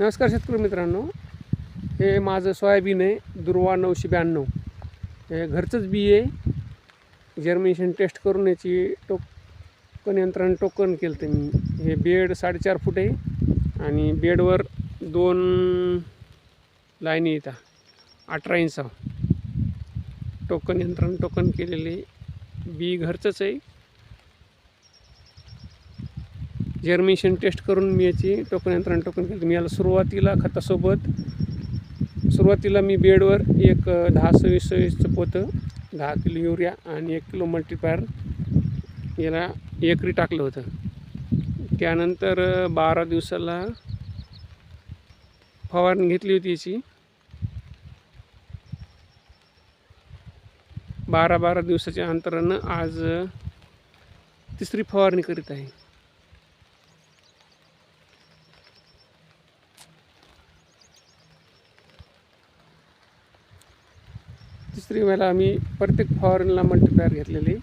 नमस्कार शेतकरी मित्रांनो. हे माझं सोयाबीन आहे दुर्वा नऊशे ब्याण्णव. हे घरचंच बी आहे. जर्मिनेशन टेस्ट करून याची टोकन यंत्राने टोकन केलं तर मी. हे बेड साडेचार फूट आहे आणि बेडवर दोन लाईनी येतात अठरा इंचा. टोकन यंत्राने टोकन केलेले बी घरचंच आहे. जर्मिनेशन टेस्ट करून मी याची टोकन यंत्राने टोकन केली. मी याला सुरुवातीला खतासोबत सुरुवातीला मी बेडवर एक दहा सव्वीस सव्वीसचं पोतं दहा किलो युरिया आणि एक किलो मल्टीपायर याला एकरी टाकलं होतं. त्यानंतर बारा दिवसाला फवारणी घेतली होती याची. बारा बारा दिवसाच्या अंतरानं आज तिसरी फवारणी करीत आहे. तिसरी वेळेला आम्ही प्रत्येक फॉरेनला मल्टीप्लायर घेतलेली.